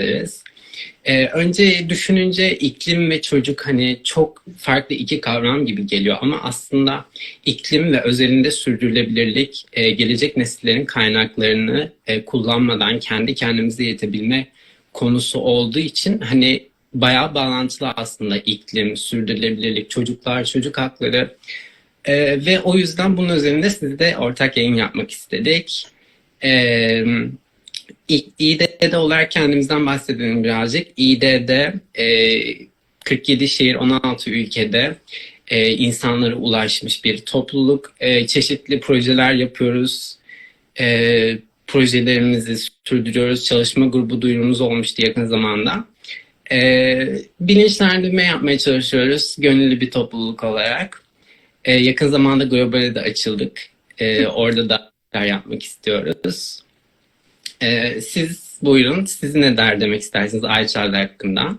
ederiz. Ee, önce düşününce iklim ve çocuk hani çok farklı iki kavram gibi geliyor ama aslında iklim ve özelinde sürdürülebilirlik e, gelecek nesillerin kaynaklarını e, kullanmadan kendi kendimize yetebilme konusu olduğu için hani bayağı bağlantılı aslında iklim, sürdürülebilirlik, çocuklar, çocuk hakları Ee, ve o yüzden bunun üzerinde sizle ortak yayın yapmak istedik. Ee, İ- İİD'de olarak kendimizden bahsedelim birazcık. İİD'de e, 47 şehir 16 ülkede e, insanlara ulaşmış bir topluluk. E, çeşitli projeler yapıyoruz. E, projelerimizi sürdürüyoruz. Çalışma grubu duyurumuz olmuştu yakın zamanda. E, bilinçlendirme yapmaya çalışıyoruz gönüllü bir topluluk olarak. E, yakın zamanda globale de açıldık. E, orada da yapmak istiyoruz. Ee, siz buyurun. Siz ne der demek istersiniz iChild hakkında?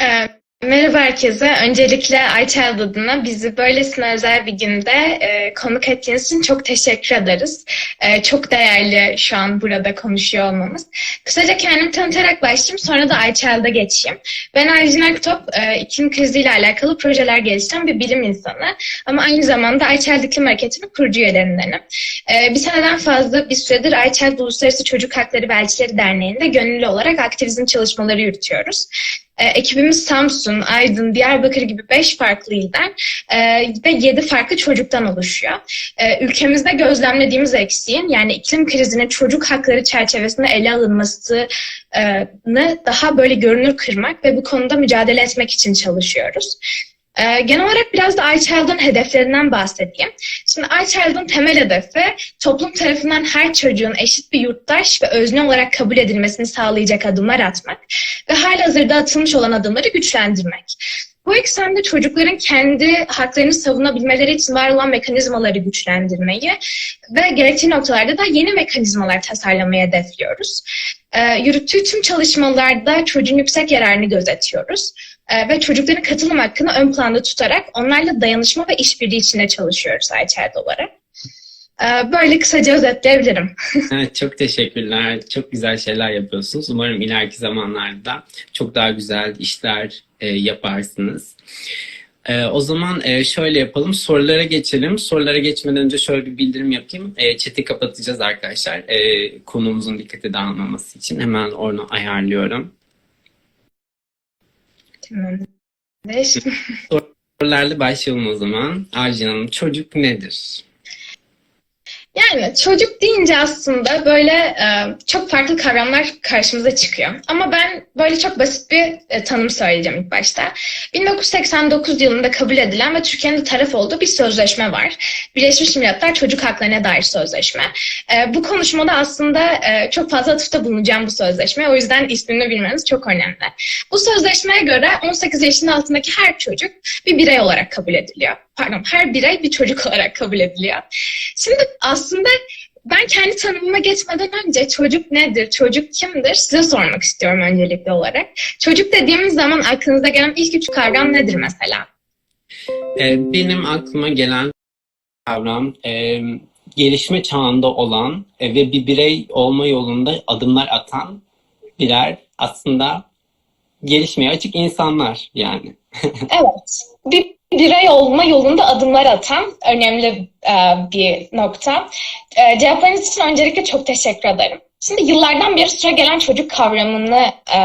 Ee, Merhaba herkese. Öncelikle iChild adına bizi böylesine özel bir günde e, konuk ettiğiniz için çok teşekkür ederiz. E, çok değerli şu an burada konuşuyor olmamız. Kısaca kendimi tanıtarak başlayayım, sonra da iChild'a geçeyim. Ben Arjun Aktop, e, iklim kriziyle alakalı projeler geliştiren bir bilim insanı. Ama aynı zamanda iChild İklim Hareketi'nin kurucu üyelerindenim. E, bir seneden fazla bir süredir iChild Uluslararası Çocuk Hakları ve Elçileri Derneği'nde gönüllü olarak aktivizm çalışmaları yürütüyoruz. E, ekibimiz Samsun, Aydın, Diyarbakır gibi beş farklı ilden e, ve yedi farklı çocuktan oluşuyor. E, ülkemizde gözlemlediğimiz eksiğin yani iklim krizinin çocuk hakları çerçevesinde ele alınmasını daha böyle görünür kırmak ve bu konuda mücadele etmek için çalışıyoruz. Ee, genel olarak biraz da iChild'ın hedeflerinden bahsedeyim. Şimdi iChild'ın temel hedefi toplum tarafından her çocuğun eşit bir yurttaş ve özne olarak kabul edilmesini sağlayacak adımlar atmak ve halihazırda atılmış olan adımları güçlendirmek. Bu eksende çocukların kendi haklarını savunabilmeleri için var olan mekanizmaları güçlendirmeyi ve gerektiği noktalarda da yeni mekanizmalar tasarlamayı hedefliyoruz. Ee, yürüttüğü tüm çalışmalarda çocuğun yüksek yararını gözetiyoruz Ee, ve çocukların katılım hakkını ön planda tutarak onlarla dayanışma ve işbirliği içinde çalışıyoruz IÇER'de olarak. Ee, böyle kısaca özetleyebilirim. Evet, çok teşekkürler. Çok güzel şeyler yapıyorsunuz. Umarım ileriki zamanlarda çok daha güzel işler e, yaparsınız. E, o zaman e, şöyle yapalım. Sorulara geçelim. Sorulara geçmeden önce şöyle bir bildirim yapayım. E, chat'i kapatacağız arkadaşlar. E, konuğumuzun dikkate dağılmaması için. Hemen onu ayarlıyorum. Sorularla başlayalım o zaman. Arjun Hanım, çocuk nedir? Yani çocuk deyince aslında böyle e, çok farklı kavramlar karşımıza çıkıyor. Ama ben böyle çok basit bir e, tanım söyleyeceğim ilk başta. 1989 yılında kabul edilen ve Türkiye'nin taraf olduğu bir sözleşme var. Birleşmiş Milletler Çocuk Haklarına dair sözleşme. E, bu konuşmada aslında e, çok fazla atıfta bulunacağım bu sözleşmeye. O yüzden ismini bilmeniz çok önemli. Bu sözleşmeye göre 18 yaşın altındaki her çocuk bir birey olarak kabul ediliyor. Pardon, her birey bir çocuk olarak kabul ediliyor. Şimdi aslında ben kendi tanımıma geçmeden önce çocuk nedir, çocuk kimdir size sormak istiyorum öncelikli olarak. Çocuk dediğimiz zaman aklınıza gelen ilk üç kavram nedir mesela? E, benim aklıma gelen kavram e, gelişme çağında olan e, ve bir birey olma yolunda adımlar atan birer aslında gelişmeye açık insanlar yani. Evet, bir birey olma yolunda adımlar atan önemli e, bir nokta. E, cevaplarınız için öncelikle çok teşekkür ederim. Şimdi yıllardan beri süre gelen çocuk kavramını e,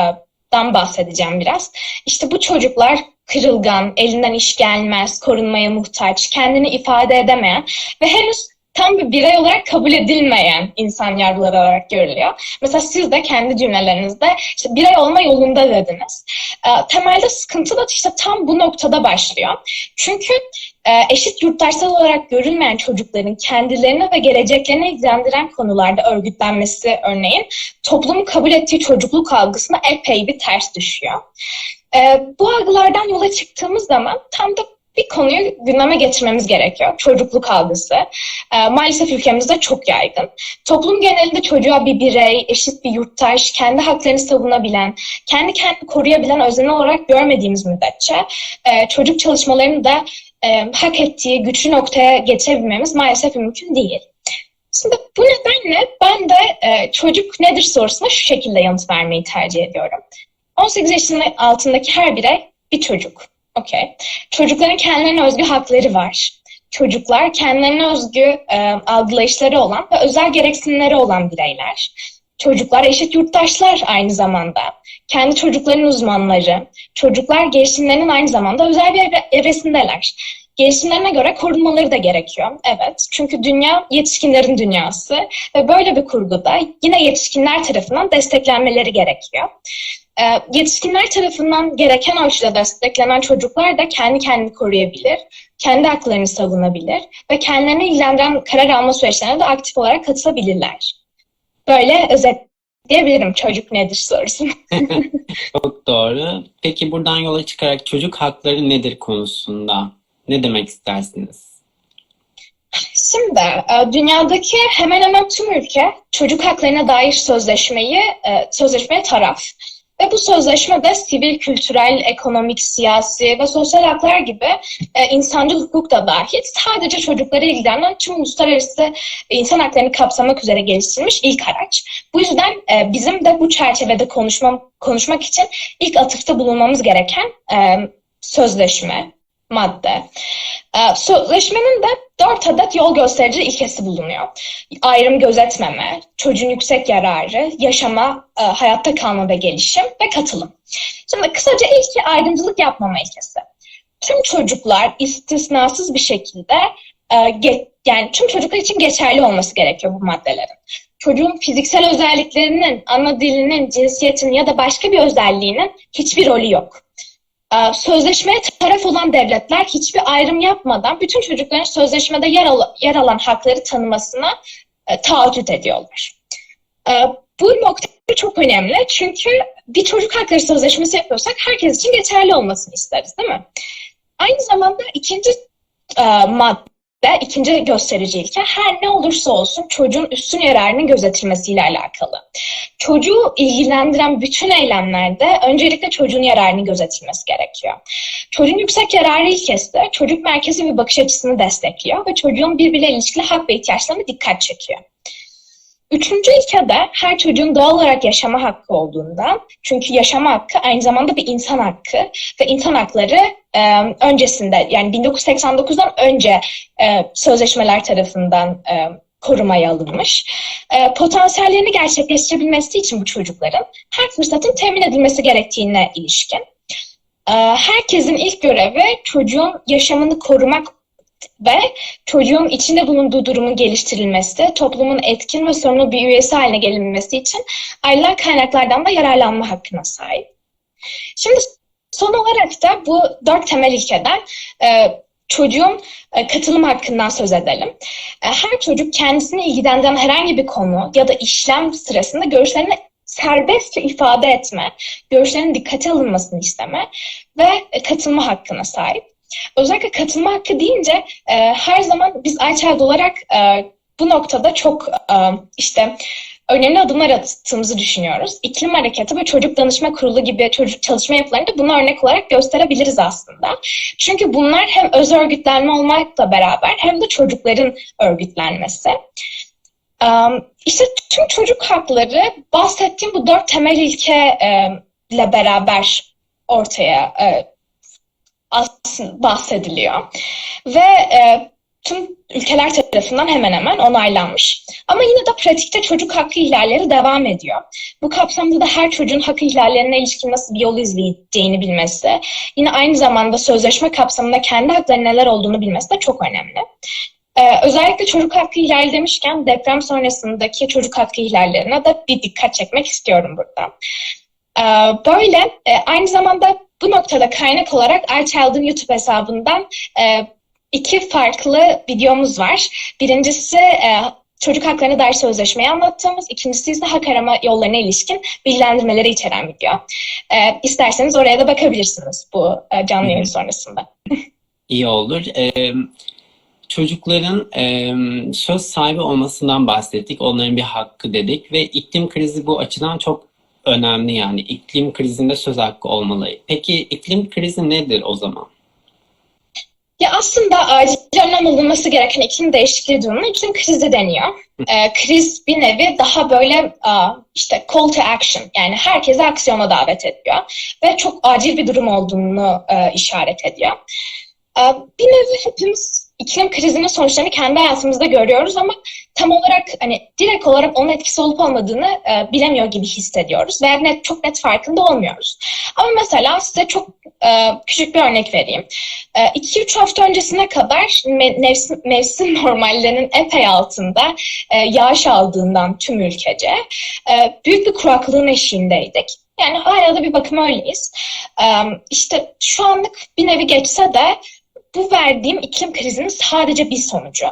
bahsedeceğim biraz. İşte bu çocuklar kırılgan, elinden iş gelmez, korunmaya muhtaç, kendini ifade edemeyen ve henüz tam bir birey olarak kabul edilmeyen insan yargıları olarak görülüyor. Mesela siz de kendi cümlelerinizde işte birey olma yolunda dediniz. E, temelde sıkıntı da işte tam bu noktada başlıyor. Çünkü e, eşit yurttaşsal olarak görülmeyen çocukların kendilerini ve geleceklerini ilgilendiren konularda örgütlenmesi örneğin toplumun kabul ettiği çocukluk algısına epey bir ters düşüyor. E, bu algılardan yola çıktığımız zaman tam da bir konuyu gündeme getirmemiz gerekiyor. Çocukluk algısı. E, maalesef ülkemizde çok yaygın. Toplum genelinde çocuğa bir birey, eşit bir yurttaş, kendi haklarını savunabilen, kendi kendini koruyabilen öznel olarak görmediğimiz müddetçe e, çocuk çalışmalarını da e, hak ettiği güçlü noktaya getirebilmemiz maalesef mümkün değil. Şimdi bu nedenle ben de e, çocuk nedir sorusuna şu şekilde yanıt vermeyi tercih ediyorum. 18 yaşının altındaki her birey bir çocuk. Okey. Çocukların kendilerine özgü hakları var. Çocuklar kendilerine özgü e, algılayışları olan ve özel gereksinimleri olan bireyler. Çocuklar eşit yurttaşlar aynı zamanda. Kendi çocukların uzmanları. Çocuklar gelişimlerinin aynı zamanda özel bir evre- evresindeler. Gelişimlerine göre korunmaları da gerekiyor. Evet. Çünkü dünya yetişkinlerin dünyası ve böyle bir kurguda yine yetişkinler tarafından desteklenmeleri gerekiyor. Ee, yetişkinler tarafından gereken ölçüde desteklenen çocuklar da kendi kendini koruyabilir, kendi haklarını savunabilir ve kendilerini ilgilendiren karar alma süreçlerine de aktif olarak katılabilirler. Böyle özetleyebilirim çocuk nedir sorusunu. Çok doğru. Peki buradan yola çıkarak çocuk hakları nedir konusunda ne demek istersiniz? Şimdi e, dünyadaki hemen hemen tüm ülke çocuk haklarına dair sözleşmeyi e, sözleşmeye taraf. Ve bu sözleşme de sivil, kültürel, ekonomik, siyasi ve sosyal haklar gibi e, insancıl hukuk da dahil sadece çocukları ilgilenen tüm uluslararası insan haklarını kapsamak üzere geliştirilmiş ilk araç. Bu yüzden e, bizim de bu çerçevede konuşma, konuşmak için ilk atıfta bulunmamız gereken e, sözleşme, madde. Ee, Sözleşmenin de dört adet yol gösterici ilkesi bulunuyor. Ayrım gözetmeme, çocuğun yüksek yararı, yaşama, e, hayatta kalma ve gelişim ve katılım. Şimdi kısaca ilki ayrımcılık yapmama ilkesi. Tüm çocuklar istisnasız bir şekilde e, yani tüm çocuklar için geçerli olması gerekiyor bu maddelerin. Çocuğun fiziksel özelliklerinin, ana dilinin, cinsiyetinin ya da başka bir özelliğinin hiçbir rolü yok. Ee, Sözleşmeye taraf olan devletler hiçbir ayrım yapmadan bütün çocukların sözleşmede yer, al- yer alan hakları tanımasına e, taahhüt ediyorlar. Ee, bu nokta çok önemli çünkü bir çocuk hakları sözleşmesi yapıyorsak herkes için geçerli olmasını isteriz değil mi? Aynı zamanda ikinci e, madde, ikinci gösterici ilke her ne olursa olsun çocuğun üstün yararının gözetilmesiyle alakalı. Çocuğu ilgilendiren bütün eylemlerde öncelikle çocuğun yararının gözetilmesi gerekiyor. Çocuğun yüksek yararı ilkesi de çocuk merkezi bir bakış açısını destekliyor ve çocuğun birbiriyle ilişkili hak ve ihtiyaçlarına dikkat çekiyor. Üçüncü ilke de her çocuğun doğal olarak yaşama hakkı olduğundan, çünkü yaşama hakkı aynı zamanda bir insan hakkı ve insan hakları e, öncesinde yani 1989'dan önce e, sözleşmeler tarafından e, korumaya alınmış. E, potansiyellerini gerçekleştirebilmesi için bu çocukların her fırsatın temin edilmesi gerektiğine ilişkin. E, herkesin ilk görevi çocuğun yaşamını korumak ve çocuğun içinde bulunduğu durumun geliştirilmesi, toplumun etkin ve sorumlu bir üyesi haline gelinmesi için ayrılan kaynaklardan da yararlanma hakkına sahip. Şimdi son olarak da bu dört temel ilkeden e, çocuğun e, katılım hakkından söz edelim. E, her çocuk kendisini ilgilendiren herhangi bir konu ya da işlem sırasında görüşlerini serbestçe ifade etme, görüşlerinin dikkate alınmasını isteme ve e, katılma hakkına sahip. Özellikle katılma hakkı deyince her zaman biz iChild olarak bu noktada çok işte önemli adımlar attığımızı düşünüyoruz. İklim Hareketi ve Çocuk Danışma Kurulu gibi çocuk çalışma yapılarını da buna örnek olarak gösterebiliriz aslında. Çünkü bunlar hem öz örgütlenme olmakla beraber hem de çocukların örgütlenmesi. İşte tüm çocuk hakları bahsettiğim bu dört temel ilke e, ile beraber ortaya e, bahsediliyor. Ve e, tüm ülkeler tarafından hemen hemen onaylanmış. Ama yine de pratikte çocuk hakkı ihlalleri devam ediyor. Bu kapsamda da her çocuğun hak ihlallerine ilişkin nasıl bir yol izleyeceğini bilmesi, yine aynı zamanda sözleşme kapsamında kendi hakları neler olduğunu bilmesi de çok önemli. Ee, özellikle çocuk hakkı ihlali demişken deprem sonrasındaki çocuk hakkı ihlallerine de bir dikkat çekmek istiyorum burada. Ee, böyle e, aynı zamanda bu noktada kaynak olarak iChild'ın YouTube hesabından e, iki farklı videomuz var. Birincisi e, çocuk haklarına dair sözleşmeyi anlattığımız, ikincisi ise hak arama yollarına ilişkin bilgilendirmeleri içeren video. E, isterseniz oraya da bakabilirsiniz bu e, canlı yayın sonrasında. İyi olur. Ee, çocukların e, söz sahibi olmasından bahsettik. Onların bir hakkı dedik ve iklim krizi bu açıdan çok önemli yani. İklim krizinde söz hakkı olmalı. Peki iklim krizi nedir o zaman? Ya aslında acil önlem alınması gereken iklim değişikliği durumuna iklim krizi deniyor. Ee, kriz bir nevi daha böyle işte call to action yani herkese aksiyona davet ediyor ve çok acil bir durum olduğunu e, işaret ediyor. Ee, bir nevi hepimiz iklim krizinin sonuçlarını kendi hayatımızda görüyoruz ama tam olarak hani direkt olarak onun etkisi olup olmadığını e, bilemiyor gibi hissediyoruz ve net çok net farkında olmuyoruz. Ama mesela size çok e, küçük bir örnek vereyim. 2-3 hafta öncesine kadar me- mevsim, mevsim normallerinin epey altında e, yağış aldığından tüm ülkece e, büyük bir kuraklığın eşiğindeydik. Yani hala da bir bakıma öyleyiz. E, işte şu anlık bir nevi geçse de bu verdiğim iklim krizinin sadece bir sonucu.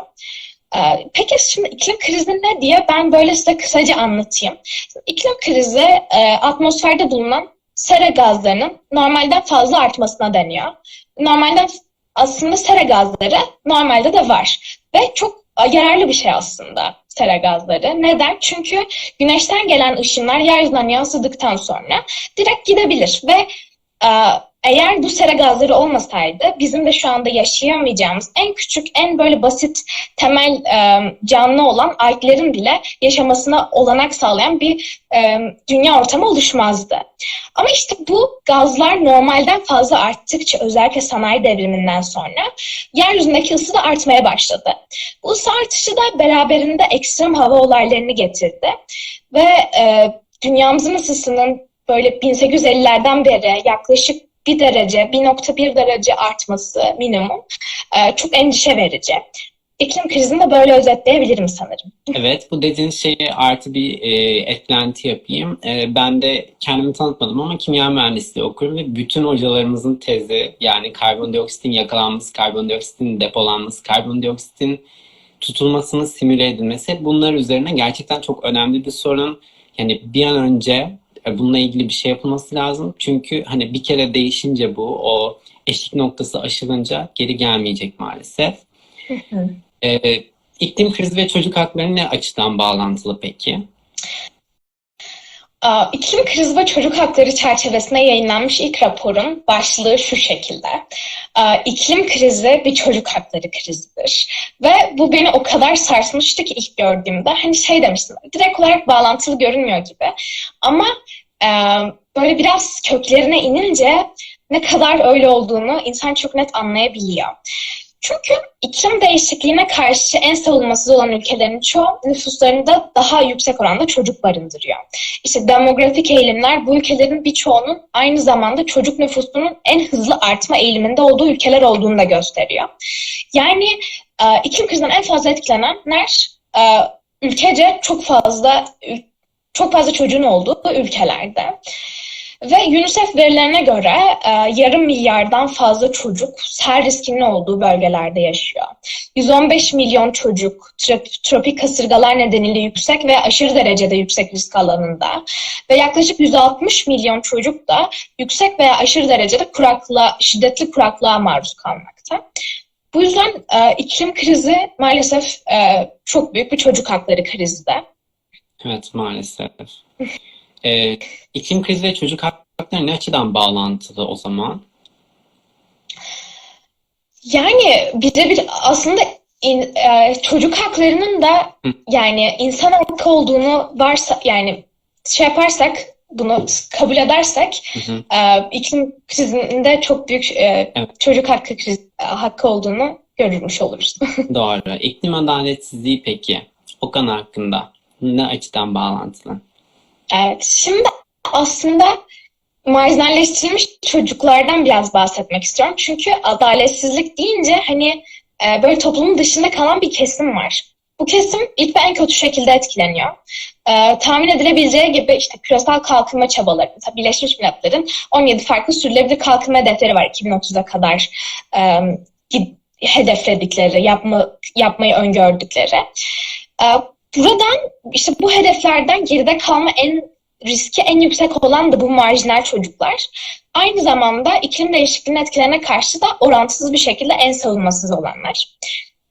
Ee, Peki şimdi iklim krizi ne diye ben böyle size kısaca anlatayım. İklim krizi e, atmosferde bulunan sera gazlarının normalden fazla artmasına deniyor. Normalden aslında sera gazları normalde de var ve çok yararlı bir şey aslında sera gazları. Neden? Çünkü güneşten gelen ışınlar yeryüzünden yansıdıktan sonra direkt gidebilir ve e, eğer bu sera gazları olmasaydı bizim de şu anda yaşayamayacağımız en küçük, en böyle basit temel e, canlı olan alglerin bile yaşamasına olanak sağlayan bir e, dünya ortamı oluşmazdı. Ama işte bu gazlar normalden fazla arttıkça özellikle sanayi devriminden sonra yeryüzündeki ısı da artmaya başladı. Bu ısı artışı da beraberinde ekstrem hava olaylarını getirdi ve e, dünyamızın ısısının böyle 1850'lerden beri yaklaşık bir derece, 1.1 derece artması minimum e, çok endişe verici. İklim krizini de böyle özetleyebilirim sanırım. Evet, bu dediğin şeye artı bir e, eklenti yapayım. E, ben de kendimi tanıtmadım ama kimya mühendisliği okuyorum ve bütün hocalarımızın tezi yani karbondioksitin yakalanması, karbondioksitin depolanması, karbondioksitin tutulmasının simüle edilmesi bunlar üzerine gerçekten çok önemli bir sorun. Yani bir an önce bununla ilgili bir şey yapılması lazım. Çünkü hani bir kere değişince bu o eşik noktası aşılınca geri gelmeyecek maalesef. Ee, iklim krizi ve çocuk hakları ne açıdan bağlantılı peki? İklim krizi ve çocuk hakları çerçevesinde yayınlanmış ilk raporun başlığı şu şekilde. İklim krizi bir çocuk hakları krizidir. Ve bu beni o kadar sarsmıştı ki ilk gördüğümde. Hani şey demiştim, direkt olarak bağlantılı görünmüyor gibi. Ama e, böyle biraz köklerine inince ne kadar öyle olduğunu insan çok net anlayabiliyor. Çünkü iklim değişikliğine karşı en savunmasız olan ülkelerin çoğu nüfuslarında daha yüksek oranda çocuk barındırıyor. İşte demografik eğilimler bu ülkelerin birçoğunun aynı zamanda çocuk nüfusunun en hızlı artma eğiliminde olduğu ülkeler olduğunu da gösteriyor. Yani e, iklim krizinden en fazla etkilenenler e, ülkece çok fazla çok fazla çocuğun olduğu ülkelerde. Ve UNICEF verilerine göre e, yarım milyardan fazla çocuk ser riskinin olduğu bölgelerde yaşıyor. 115 milyon çocuk trop- tropik kasırgalar nedeniyle yüksek ve aşırı derecede yüksek risk alanında ve yaklaşık 160 milyon çocuk da yüksek veya aşırı derecede kuraklığa, şiddetli kuraklığa maruz kalmakta. Bu yüzden e, iklim krizi maalesef e, çok büyük bir çocuk hakları krizi de. Evet maalesef. Ee, iklim krizi ve çocuk hakları ne açıdan bağlantılı o zaman? Yani birebir aslında in- e, çocuk haklarının da Hı. yani insan hakkı olduğunu varsa yani şey yaparsak bunu kabul edersek Hı hı. e, iklim krizinde çok büyük e, Evet. çocuk hakkı kriz, hakkı olduğunu görmüş oluruz. Doğru. İklim adaletsizliği peki Okan hakkında ne açıdan bağlantılı? Evet, şimdi aslında marjinalleştirilmiş çocuklardan biraz bahsetmek istiyorum. Çünkü adaletsizlik deyince hani e, böyle toplumun dışında kalan bir kesim var. Bu kesim ilk ve en kötü şekilde etkileniyor. E, tahmin edilebileceği gibi işte küresel kalkınma çabaları, mesela Birleşmiş Milletler'in 17 farklı sürdürülebilir kalkınma hedefleri var 2030'a kadar e, hedefledikleri, yapma, yapmayı öngördükleri. E, buradan işte bu hedeflerden geride kalma en riski en yüksek olan da bu marjinal çocuklar. Aynı zamanda iklim değişikliğinin etkilerine karşı da orantısız bir şekilde en savunmasız olanlar.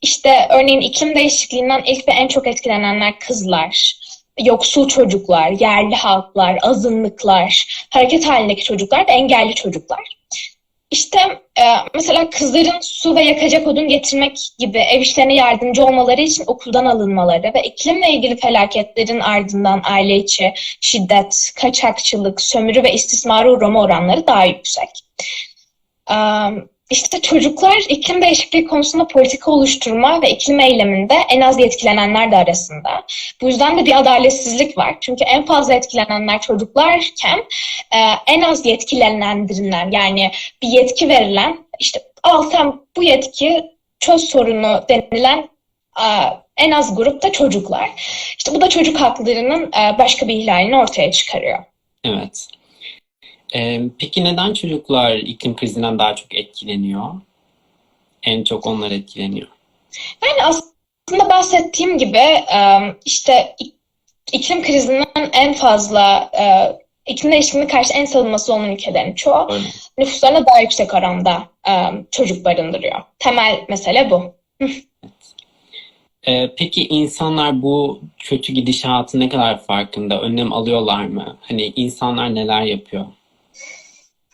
İşte örneğin iklim değişikliğinden ilk ve en çok etkilenenler kızlar, yoksul çocuklar, yerli halklar, azınlıklar, hareket halindeki çocuklar ve engelli çocuklar. İşte e, mesela kızların su ve yakacak odun getirmek gibi ev işlerine yardımcı olmaları için okuldan alınmaları ve iklimle ilgili felaketlerin ardından aile içi şiddet, kaçakçılık, sömürü ve istismara uğrama oranları daha yüksek. E, işte çocuklar iklim değişikliği konusunda politika oluşturma ve iklim eyleminde en az etkilenenler de arasında. Bu yüzden de bir adaletsizlik var. Çünkü en fazla etkilenenler çocuklarken e, en az yetkilenendirinler yani bir yetki verilen işte al bu yetki çöz sorunu denilen e, en az grupta çocuklar. İşte bu da çocuk haklarının e, başka bir ihlalini ortaya çıkarıyor. Evet. Ee, peki neden çocuklar iklim krizinden daha çok etkileniyor? En çok onlar etkileniyor. Yani aslında bahsettiğim gibi e, işte ik- iklim krizinden en fazla e, iklim değişikliğine karşı en savunması olan ülkelerin çoğu Öyle. nüfuslarına daha yüksek oranda e, çocuk barındırıyor. Temel mesele bu. Ee, peki insanlar bu kötü gidişatın ne kadar farkında? Önlem alıyorlar mı? Hani insanlar neler yapıyor?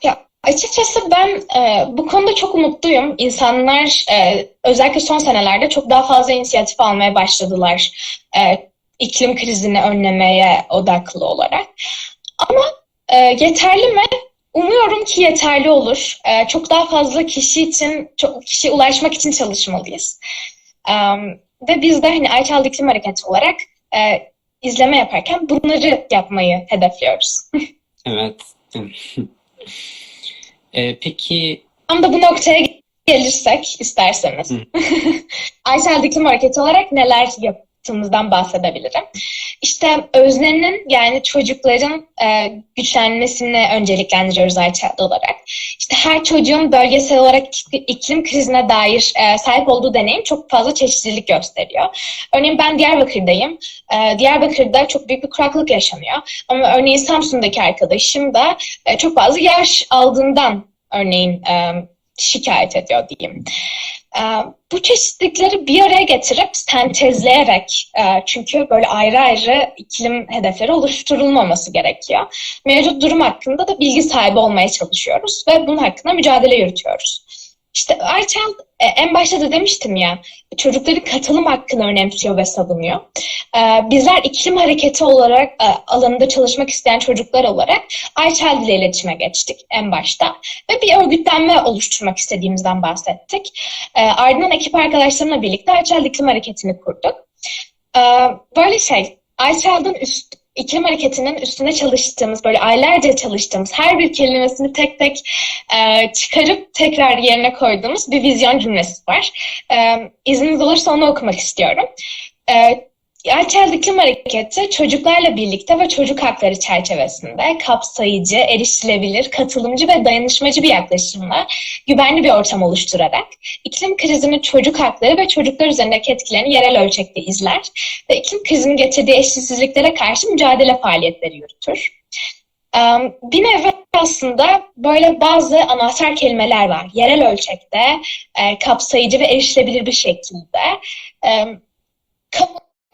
Ya açıkçası ben e, bu konuda çok umutluyum. İnsanlar e, özellikle son senelerde çok daha fazla inisiyatif almaya başladılar. E, iklim krizini önlemeye odaklı olarak. Ama e, yeterli mi? Umuyorum ki yeterli olur. E, çok daha fazla kişi için, çok kişiye ulaşmak için çalışmalıyız. E, ve biz de hani Ayçal İklim Hareketi olarak e, izleme yaparken bunları yapmayı hedefliyoruz. Evet. Ee, peki Tam da bu noktaya gelirsek isterseniz. Aysel Dikim Hareketi olarak neler yaptığımızdan bahsedebilirim. İşte öznenin yani çocukların e, güçlenmesini önceliklendiriyoruz Ayça'da olarak. İşte her çocuğun bölgesel olarak iklim krizine dair e, sahip olduğu deneyim çok fazla çeşitlilik gösteriyor. Örneğin ben Diyarbakır'dayım. E, Diyarbakır'da çok büyük bir kuraklık yaşanıyor. Ama örneğin Samsun'daki arkadaşım da e, çok fazla yağış aldığından örneğin e, şikayet ediyor diyeyim. E, bu çeşitlilikleri bir araya getirip sentezleyerek e, çünkü böyle ayrı ayrı iklim hedefleri oluşturulmaması gerekiyor. Mevcut durum hakkında da bilgi sahibi olmaya çalışıyoruz ve bunun hakkında mücadele yürütüyoruz. İşte Ayçal e, en başta da demiştim ya çocukların katılım hakkını önemsiyor ve savunuyor. E, bizler iklim hareketi olarak e, alanında çalışmak isteyen çocuklar olarak Ayçal ile iletişime geçtik en başta ve bir örgütlenme oluşturmak istediğimizden bahsettik. E, ardından ekip arkadaşlarımla birlikte Ayçal İklim Hareketi'ni kurduk. Böyle şey, Ayçal'ın üst, iklim hareketinin üstüne çalıştığımız, böyle aylarca çalıştığımız, her bir kelimesini tek tek e, çıkarıp tekrar yerine koyduğumuz bir vizyon cümlesi var. E, izniniz olursa onu okumak istiyorum. E, Erçel İklim Hareketi çocuklarla birlikte ve çocuk hakları çerçevesinde kapsayıcı, erişilebilir, katılımcı ve dayanışmacı bir yaklaşımla güvenli bir ortam oluşturarak iklim krizinin çocuk hakları ve çocuklar üzerindeki etkilerini yerel ölçekte izler ve iklim krizinin getirdiği eşitsizliklere karşı mücadele faaliyetleri yürütür. Bir nevi aslında böyle bazı anahtar kelimeler var. Yerel ölçekte, e, kapsayıcı ve erişilebilir bir şekilde e,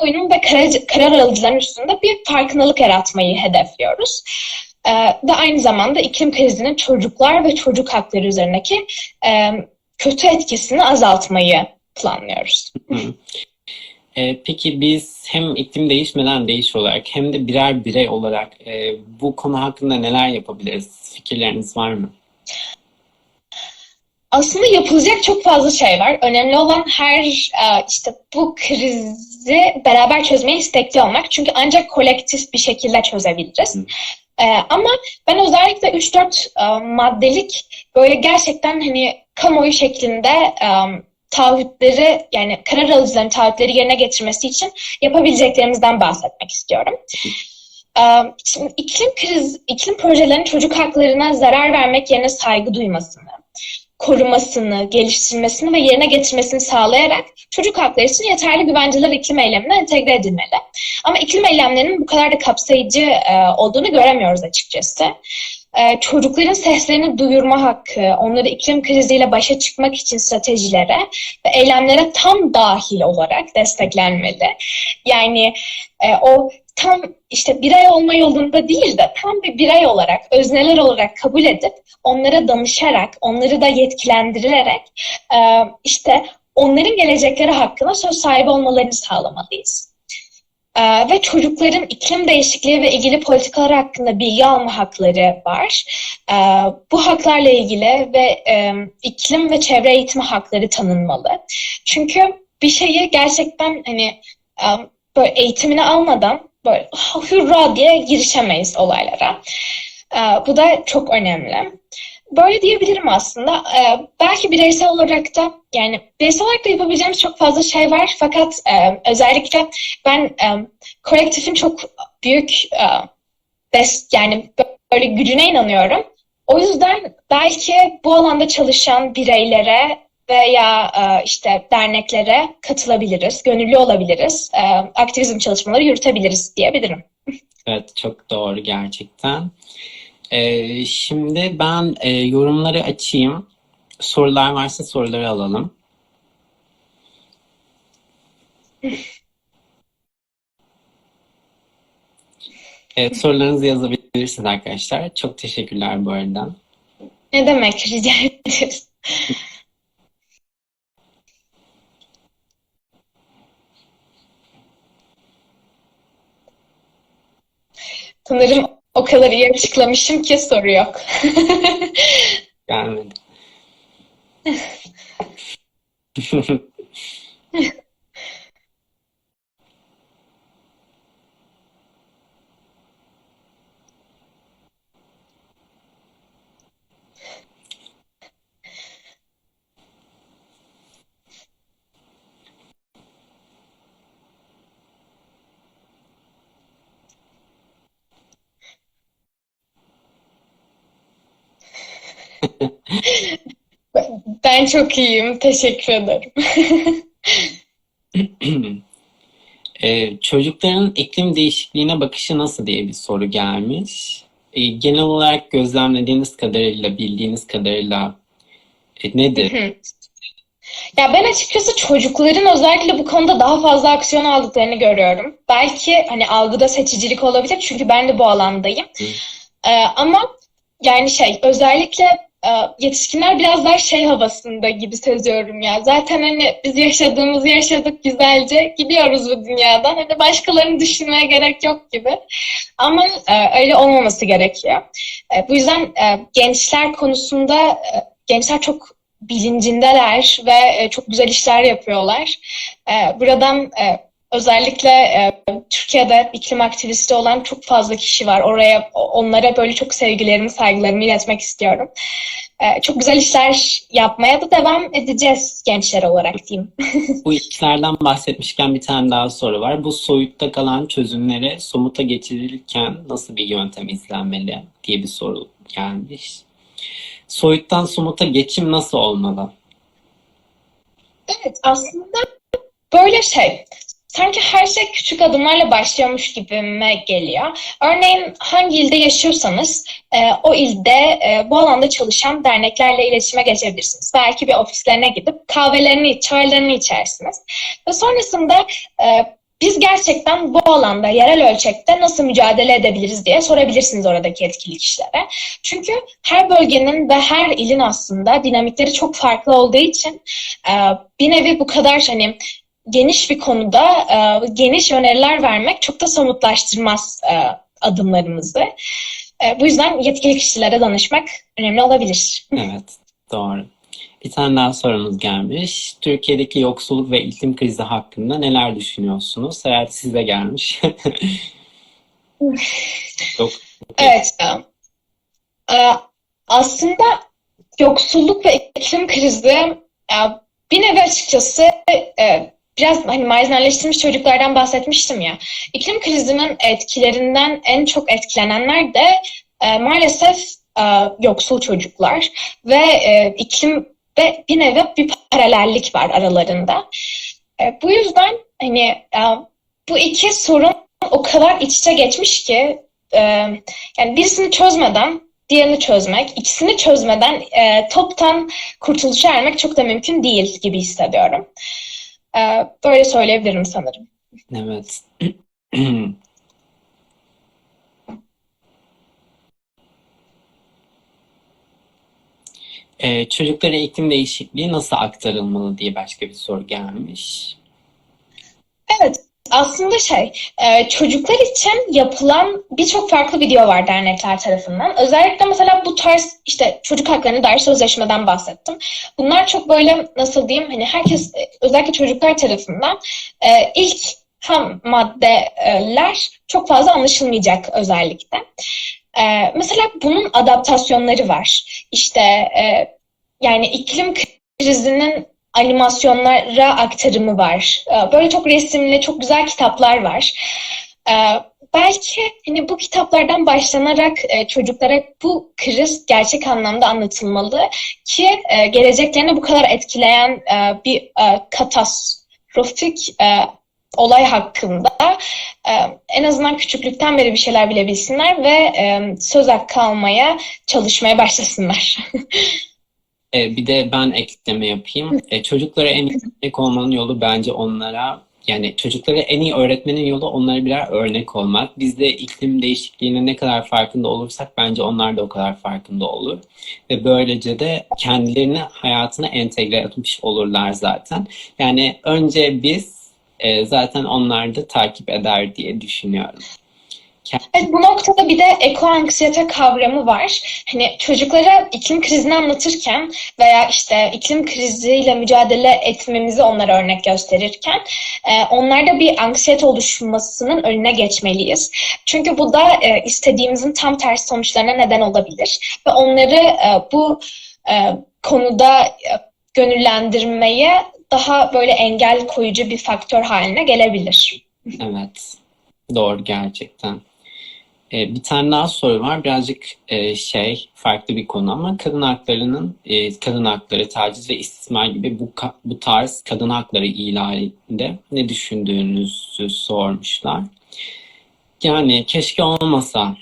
kamuoyunun ve karar, karar alıcıların üstünde bir farkındalık yaratmayı hedefliyoruz. E, ve aynı zamanda iklim krizinin çocuklar ve çocuk hakları üzerindeki e, kötü etkisini azaltmayı planlıyoruz. Hı. Ee, peki biz hem iklim değişmeden değiş olarak hem de birer birey olarak e, bu konu hakkında neler yapabiliriz? Fikirleriniz var mı? Aslında yapılacak çok fazla şey var. Önemli olan her e, işte bu krizi beraber çözmeye istekli olmak. Çünkü ancak kolektif bir şekilde çözebiliriz. Hı. E, ama ben özellikle 3-4 e, maddelik böyle gerçekten hani kamuoyu şeklinde e, taahhütleri yani karar alıcıların taahhütleri yerine getirmesi için yapabileceklerimizden bahsetmek istiyorum. Ee, Şimdi iklim kriz, iklim projelerinin çocuk haklarına zarar vermek yerine saygı duymasını, korumasını, geliştirmesini ve yerine getirmesini sağlayarak çocuk hakları için yeterli güvenceler iklim eylemine entegre edilmeli. Ama iklim eylemlerinin bu kadar da kapsayıcı e, olduğunu göremiyoruz açıkçası. E, çocukların seslerini duyurma hakkı, onları iklim kriziyle başa çıkmak için stratejilere ve eylemlere tam dahil olarak desteklenmeli. Yani e, o tam işte birey olma yolunda değil de tam bir birey olarak, özneler olarak kabul edip onlara danışarak, onları da yetkilendirerek e, işte onların gelecekleri hakkında söz sahibi olmalarını sağlamalıyız. Ee, ve çocukların iklim değişikliği ve ilgili politikalar hakkında bilgi alma hakları var. Ee, bu haklarla ilgili ve e, iklim ve çevre eğitimi hakları tanınmalı. Çünkü bir şeyi gerçekten hani e, böyle eğitimini almadan böyle hurra diye girişemeyiz olaylara. Ee, bu da çok önemli. Böyle diyebilirim aslında. Ee, belki bireysel olarak da yani bireysel olarak da yapabileceğimiz çok fazla şey var. Fakat e, özellikle ben e, kolektifin çok büyük e, yani böyle gücüne inanıyorum. O yüzden belki bu alanda çalışan bireylere veya e, işte derneklere katılabiliriz, gönüllü olabiliriz, e, aktivizm çalışmaları yürütebiliriz diyebilirim. Evet, çok doğru gerçekten. Ee, şimdi ben e, yorumları açayım. Sorular varsa soruları alalım. Evet, sorularınızı yazabilirsiniz arkadaşlar. Çok teşekkürler bu arada. Ne demek rica ederiz. Sanırım o kadar iyi açıklamışım ki soru yok. Gelmedi. Ben çok iyiyim. Teşekkür ederim. Ee, çocukların iklim değişikliğine bakışı nasıl diye bir soru gelmiş. Ee, genel olarak gözlemlediğiniz kadarıyla, bildiğiniz kadarıyla e, nedir? Ya ben açıkçası çocukların özellikle bu konuda daha fazla aksiyon aldıklarını görüyorum. Belki hani algıda seçicilik olabilir çünkü ben de bu alandayım. Hı. Ee, ama yani şey özellikle yetişkinler biraz daha şey havasında gibi seziyorum ya. Zaten hani biz yaşadığımızı yaşadık güzelce gidiyoruz bu dünyadan. Hani başkalarını düşünmeye gerek yok gibi. Ama e, öyle olmaması gerekiyor. E, bu yüzden e, gençler konusunda gençler çok bilincindeler ve çok güzel işler yapıyorlar. Buradan özellikle e, Türkiye'de iklim aktivisti olan çok fazla kişi var. Oraya onlara böyle çok sevgilerimi, saygılarımı iletmek istiyorum. E, çok güzel işler yapmaya da devam edeceğiz gençler olarak diyeyim. Bu işlerden bahsetmişken bir tane daha soru var. Bu soyutta kalan çözümlere somuta geçirilirken nasıl bir yöntem izlenmeli diye bir soru gelmiş. Soyuttan somuta geçim nasıl olmalı? Evet, aslında böyle şey. Sanki her şey küçük adımlarla başlıyormuş gibime geliyor. Örneğin hangi ilde yaşıyorsanız e, o ilde e, bu alanda çalışan derneklerle iletişime geçebilirsiniz. Belki bir ofislerine gidip kahvelerini, çaylarını içersiniz. Ve sonrasında e, biz gerçekten bu alanda yerel ölçekte nasıl mücadele edebiliriz diye sorabilirsiniz oradaki yetkili kişilere. Çünkü her bölgenin ve her ilin aslında dinamikleri çok farklı olduğu için e, bir nevi bu kadar hani geniş bir konuda e, geniş öneriler vermek çok da somutlaştırmaz e, adımlarımızı. E, bu yüzden yetkili kişilere danışmak önemli olabilir. Evet, doğru. Bir tane daha sorumuz gelmiş. Türkiye'deki yoksulluk ve iklim krizi hakkında neler düşünüyorsunuz? Herhalde size gelmiş. Yok. Evet. e, aslında yoksulluk ve iklim krizi e, bir nevi açıkçası e, biraz hani marjinalleştirilmiş çocuklardan bahsetmiştim ya. İklim krizinin etkilerinden en çok etkilenenler de e, maalesef e, yoksul çocuklar ve e, iklim ve bir nevi bir paralellik var aralarında. E, bu yüzden hani e, bu iki sorun o kadar iç içe geçmiş ki e, yani birisini çözmeden diğerini çözmek, ikisini çözmeden e, toptan kurtuluşa ermek çok da mümkün değil gibi hissediyorum. Ee, böyle söyleyebilirim sanırım. Evet. Ee, çocuklara iklim değişikliği nasıl aktarılmalı diye başka bir soru gelmiş. Evet, aslında şey, e, çocuklar için yapılan birçok farklı video var dernekler tarafından. Özellikle mesela bu tarz işte çocuk haklarına dair sözleşmeden bahsettim. Bunlar çok böyle nasıl diyeyim hani herkes e, özellikle çocuklar tarafından e, ilk ham maddeler çok fazla anlaşılmayacak özellikle. Mesela bunun adaptasyonları var. İşte yani iklim krizinin animasyonlara aktarımı var. Ee, Böyle çok resimli, çok güzel kitaplar var. Ee, Belki hani bu kitaplardan başlanarak e, çocuklara bu kriz gerçek anlamda anlatılmalı ki e, geleceklerini bu kadar etkileyen e, bir katastrofik olay hakkında en azından küçüklükten beri bir şeyler bilebilsinler ve söz hakkı almaya çalışmaya başlasınlar. Ee, bir de ben ekleme yapayım. Ee, çocuklara en iyi örnek olmanın yolu bence onlara yani çocuklara en iyi öğretmenin yolu onlara birer örnek olmak. Biz de iklim değişikliğine ne kadar farkında olursak bence onlar da o kadar farkında olur. Ve böylece de kendilerini hayatına entegre etmiş olurlar zaten. Yani önce biz e, zaten onlar da takip eder diye düşünüyorum. Evet, bu noktada bir de ekoanksiyete kavramı var. Hani çocuklara iklim krizini anlatırken veya işte iklim kriziyle mücadele etmemizi onlara örnek gösterirken e, onlarda bir anksiyete oluşmasının önüne geçmeliyiz. Çünkü bu da e, istediğimizin tam tersi sonuçlarına neden olabilir. Ve onları e, bu e, konuda e, gönüllendirmeye daha böyle engel koyucu bir faktör haline gelebilir. Evet, doğru gerçekten. Ee, bir tane daha soru var. Birazcık e, şey, farklı bir konu ama kadın haklarının, e, kadın hakları, taciz ve istismar gibi bu bu tarz kadın hakları ihlalinde ne düşündüğünüzü sormuşlar. Yani keşke olmasa.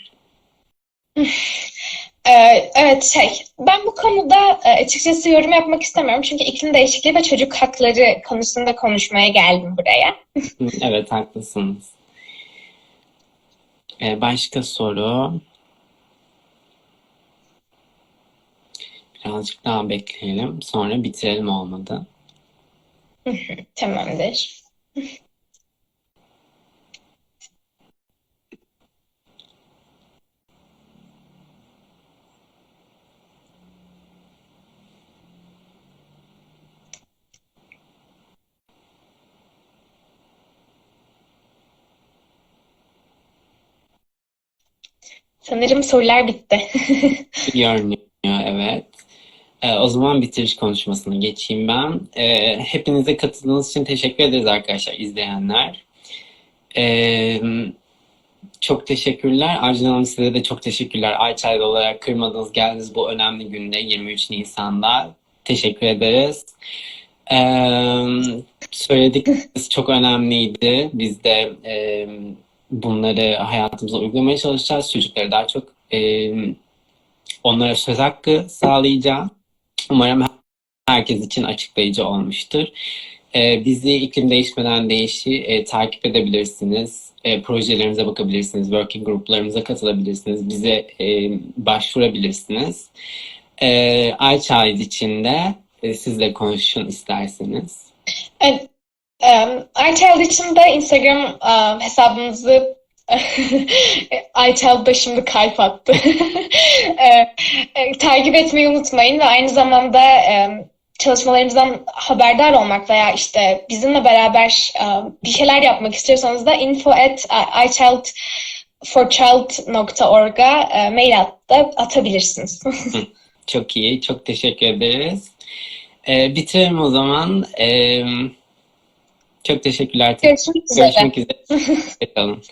Ee, evet şey ben bu konuda e, açıkçası yorum yapmak istemiyorum çünkü iklim değişikliği ve çocuk hakları konusunda konuşmaya geldim buraya. Evet, haklısınız. Ee, başka soru. Birazcık daha bekleyelim. Sonra bitirelim olmadı. Tamamdır. Sanırım sorular bitti. Görünüyor, evet. Ee, o zaman bitiriş konuşmasına geçeyim ben. Ee, hepinize katıldığınız için teşekkür ederiz arkadaşlar, izleyenler. Ee, çok teşekkürler. Arjun Hanım size de çok teşekkürler. Ayça'yla olarak kırmadınız, geldiniz bu önemli günde 23 Nisan'da. Teşekkür ederiz. Ee, söyledikleriniz çok önemliydi. Biz de e, bunları hayatımıza uygulamaya çalışacağız. Çocuklara daha çok e, onlara söz hakkı sağlayacağım. Umarım herkes için açıklayıcı olmuştur. Ee, bizi iklim değişmeden değişi e, takip edebilirsiniz. E, projelerimize bakabilirsiniz. Working gruplarımıza katılabilirsiniz. Bize e, başvurabilirsiniz. E, iChild için de e, sizle konuşun isterseniz. Evet, iChild için de Instagram um, hesabımızı iChild da şimdi kalp attı. E, e, takip etmeyi unutmayın ve aynı zamanda e, çalışmalarımızdan haberdar olmak veya işte bizimle beraber e, bir şeyler yapmak istiyorsanız da info at ichildforchild.org'a e, mail at da atabilirsiniz. Çok iyi, çok teşekkür ederiz. E, bitirelim o zaman. E, çok teşekkürler. Görüşmek üzere. Görüşmek üzere. Hoşçakalın.